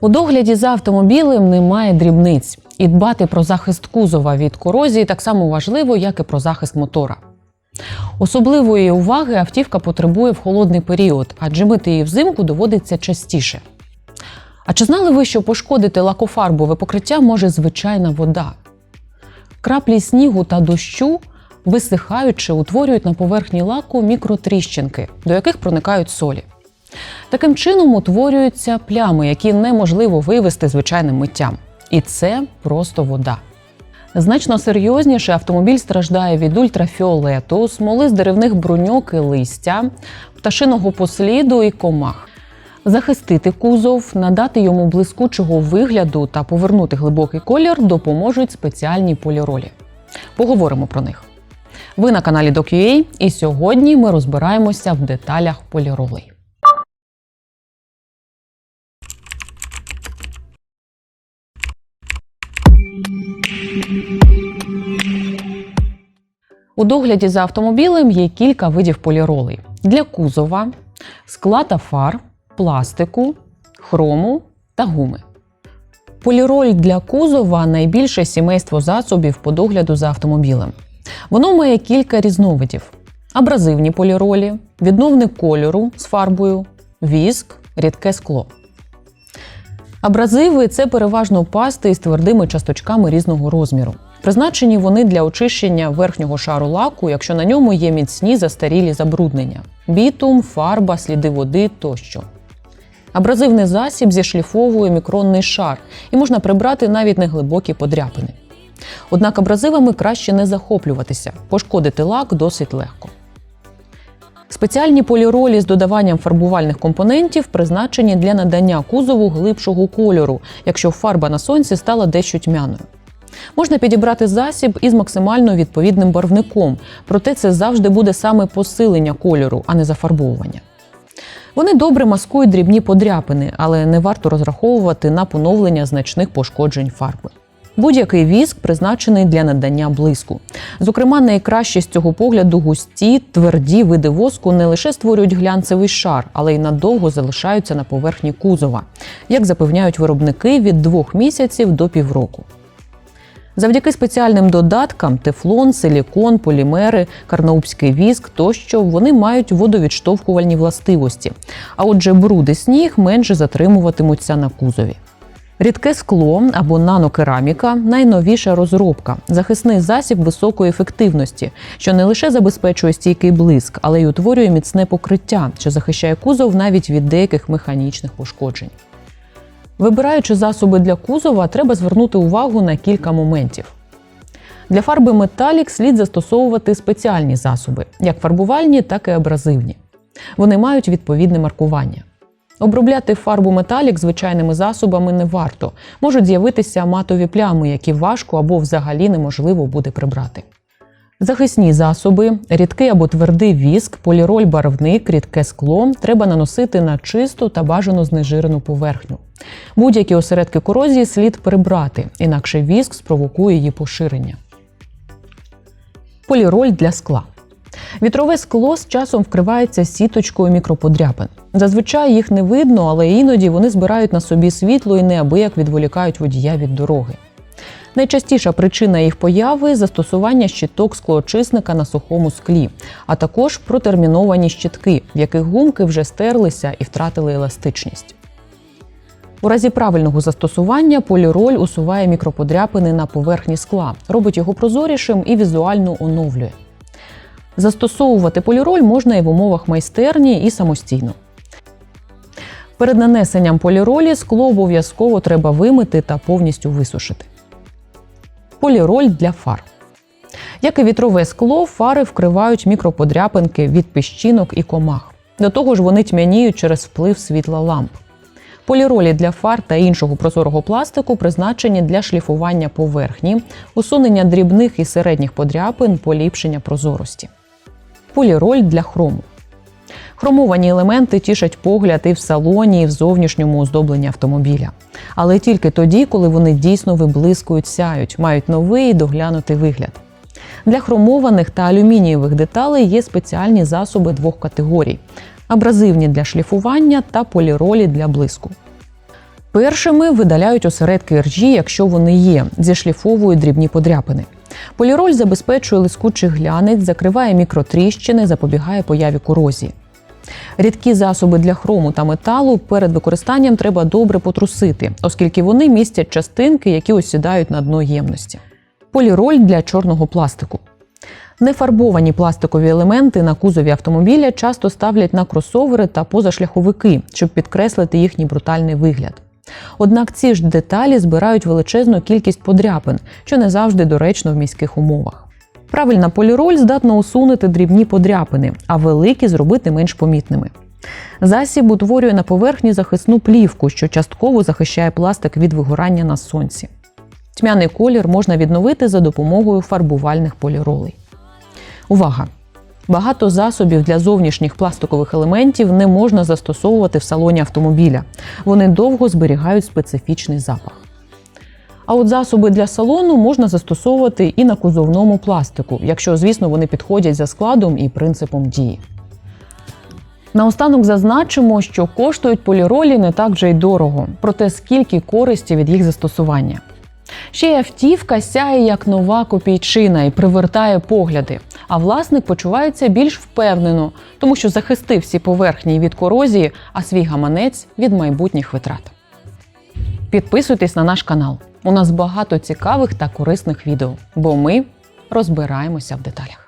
У догляді за автомобілем немає дрібниць, і дбати про захист кузова від корозії так само важливо, як і про захист мотора. Особливої уваги автівка потребує в холодний період, адже мити її взимку доводиться частіше. А чи знали ви, що пошкодити лакофарбове покриття може звичайна вода? Краплі снігу та дощу, висихаючи, утворюють на поверхні лаку мікротріщинки, до яких проникають солі. Таким чином утворюються плями, які неможливо вивести звичайним миттям. І це просто вода. Значно серйозніше автомобіль страждає від ультрафіолету, смоли з деревних бруньок і листя, пташиного посліду і комах. Захистити кузов, надати йому блискучого вигляду та повернути глибокий колір допоможуть спеціальні поліролі. Поговоримо про них. Ви на каналі DocUA, і сьогодні ми розбираємося в деталях поліролей. У догляді за автомобілем є кілька видів поліролей для кузова, скла та фар, пластику, хрому та гуми. Поліроль для кузова найбільше сімейство засобів по догляду за автомобілем. Воно має кілька різновидів: абразивні поліролі, відновник кольору з фарбою, віск, рідке скло. Абразиви це переважно пасти із твердими часточками різного розміру. Призначені вони для очищення верхнього шару лаку, якщо на ньому є міцні застарілі забруднення: бітум, фарба, сліди води тощо. Абразивний засіб зішліфовує мікронний шар і можна прибрати навіть неглибокі подряпини. Однак абразивами краще не захоплюватися, пошкодити лак досить легко. Спеціальні поліролі з додаванням фарбувальних компонентів призначені для надання кузову глибшого кольору, якщо фарба на сонці стала дещо тьмяною. Можна підібрати засіб із максимально відповідним барвником, проте це завжди буде саме посилення кольору, а не зафарбовування. Вони добре маскують дрібні подряпини, але не варто розраховувати на поновлення значних пошкоджень фарби. Будь-який віск призначений для надання блиску. Зокрема, найкраще з цього погляду густі, тверді види воску не лише створюють глянцевий шар, але й надовго залишаються на поверхні кузова, як запевняють виробники від двох місяців до півроку. Завдяки спеціальним додаткам тефлон, силікон, полімери, карнаубський віск тощо вони мають водовідштовхувальні властивості. А отже, бруди сніг менше затримуватимуться на кузові. Рідке скло або нанокераміка найновіша розробка, захисний засіб високої ефективності, що не лише забезпечує стійкий блиск, але й утворює міцне покриття, що захищає кузов навіть від деяких механічних пошкоджень. Вибираючи засоби для кузова, треба звернути увагу на кілька моментів. Для фарби металік слід застосовувати спеціальні засоби, як фарбувальні, так і абразивні. Вони мають відповідне маркування. Обробляти фарбу металік звичайними засобами не варто. Можуть з'явитися матові плями, які важко або взагалі неможливо буде прибрати. Захисні засоби, рідкий або твердий віск, поліроль барвник, рідке скло треба наносити на чисту та бажано знежирену поверхню. Будь-які осередки корозії слід прибрати, інакше віск спровокує її поширення. Поліроль для скла. Вітрове скло з часом вкривається сіточкою мікроподряпин. Зазвичай їх не видно, але іноді вони збирають на собі світло і неабияк відволікають водія від дороги. Найчастіша причина їх появи застосування щиток склоочисника на сухому склі, а також протерміновані щитки, в яких гумки вже стерлися і втратили еластичність. У разі правильного застосування поліроль усуває мікроподряпини на поверхні скла, робить його прозорішим і візуально оновлює. Застосовувати поліроль можна і в умовах майстерні, і самостійно. Перед нанесенням поліролі скло обов'язково треба вимити та повністю висушити. Поліроль для фар. Як і вітрове скло, фари вкривають мікроподряпинки від піщинок і комах. До того ж, вони тьмяніють через вплив світла ламп. Поліролі для фар та іншого прозорого пластику призначені для шліфування поверхні, усунення дрібних і середніх подряпин, поліпшення прозорості. Поліроль для хрому. Хромовані елементи тішать погляд і в салоні, і в зовнішньому оздобленні автомобіля. Але тільки тоді, коли вони дійсно виблискують, сяють, мають новий доглянутий вигляд. Для хромованих та алюмінієвих деталей є спеціальні засоби двох категорій: абразивні для шліфування та поліролі для блиску. Першими видаляють осередки ржі, якщо вони є, зішліфовують дрібні подряпини. Поліроль забезпечує лискучий глянець, закриває мікротріщини, запобігає появі корозії. Рідкі засоби для хрому та металу перед використанням треба добре потрусити, оскільки вони містять частинки, які осідають на дно ємності. Поліроль для чорного пластику. Нефарбовані пластикові елементи на кузові автомобіля часто ставлять на кросовери та позашляховики, щоб підкреслити їхній брутальний вигляд. Однак ці ж деталі збирають величезну кількість подряпин, що не завжди доречно в міських умовах. Правильна поліроль здатна усунути дрібні подряпини, а великі зробити менш помітними. Засіб утворює на поверхні захисну плівку, що частково захищає пластик від вигорання на сонці. Тьмяний колір можна відновити за допомогою фарбувальних поліролей. Увага! Багато засобів для зовнішніх пластикових елементів не можна застосовувати в салоні автомобіля. Вони довго зберігають специфічний запах. А от засоби для салону можна застосовувати і на кузовному пластику, якщо, звісно, вони підходять за складом і принципом дії. Наостанок зазначимо, що коштують поліролі не так вже й дорого, проте скільки користі від їх застосування. Ще й автівка сяє як нова копійчина і привертає погляди. А власник почувається більш впевнено, тому що захистив всі поверхні від корозії, а свій гаманець від майбутніх витрат. Підписуйтесь на наш канал. У нас багато цікавих та корисних відео, бо ми розбираємося в деталях.